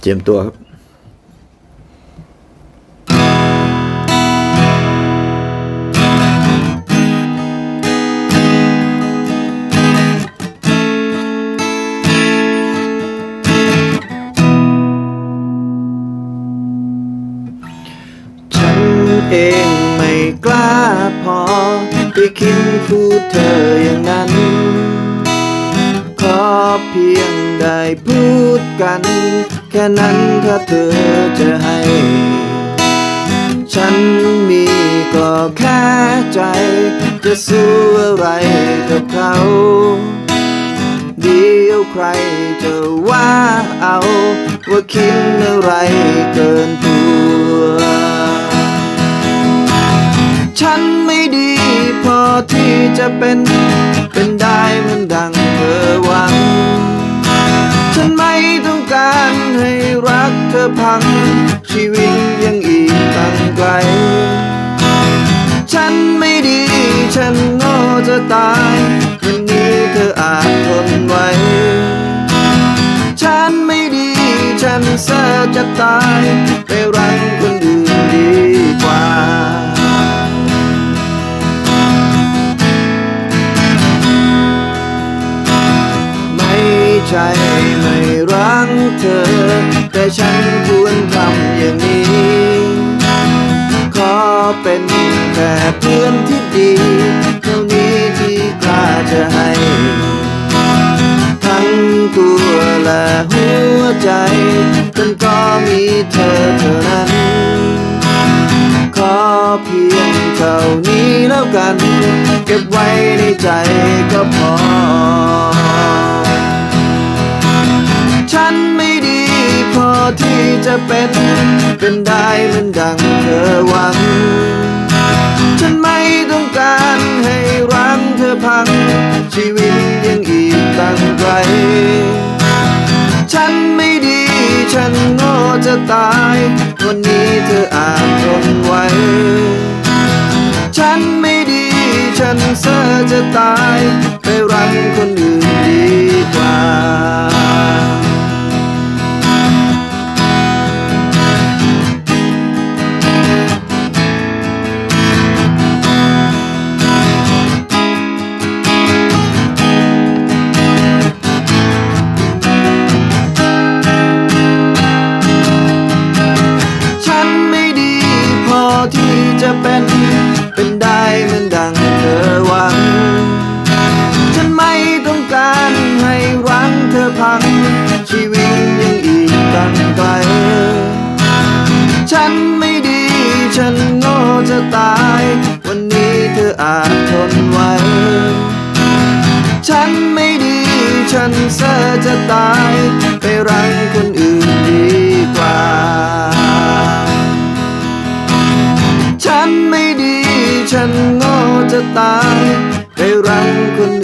เจียมตัวครับฉันเองไม่กล้าพอที่คิดพูดเธออย่างนั้น ขอเพียงได้พูดกัน แค่นั้นถ้าเธอจะให้ ฉันมีก็แค่ใจ จะสู้อะไรกับเขาเดี๋ยวใครจะว่าเอา ว่าคิดอะไรเกินตัว ฉันไม่ดีพอที่จะเป็นเป็นได้เหมือน อพัง ชีวิตยังอีกตั้งไกล ฉันไม่ดี ฉันโง่จะตาย วันนี้เธออาจทนไว้ ฉันไม่ดี ฉันเสียจะตาย ไปรักคนอื่นดีกว่าไม่ใช่ไม่รักเธอ แต่ฉันควรทำอย่างนี้ ขอเป็นแค่เพื่อนที่ดีเท่านี้ที่กล้าจะให้ ทั้งตัวและหัวใจฉันก็มีเธอเท่านั้น ขอเพียงเท่านี้แล้วกัน เก็บไว้ในใจก็พอ ฉัน จะเป็น เป็นได้เหมือนดังเธอหวัง ฉันไม่ต้องการให้รังเธอพัง ชีวิตยังอีกตั้งไกล ฉันไม่ดี ฉันโง่จะตาย วันนี้เธออาจทนไว้ ฉันไม่ดี ฉันเสียจะตายังชีวิตยังอีกตั้งไกล ฉันไม่ดี ฉันโง่จะตาย วันนี้เธออาจทนไว้ฉันไม่ดี ฉันเสียจะตาย ไปรักคนอื่นดีกว่า ฉันไม่ดี ฉันโง่จะตาย ไปรังคน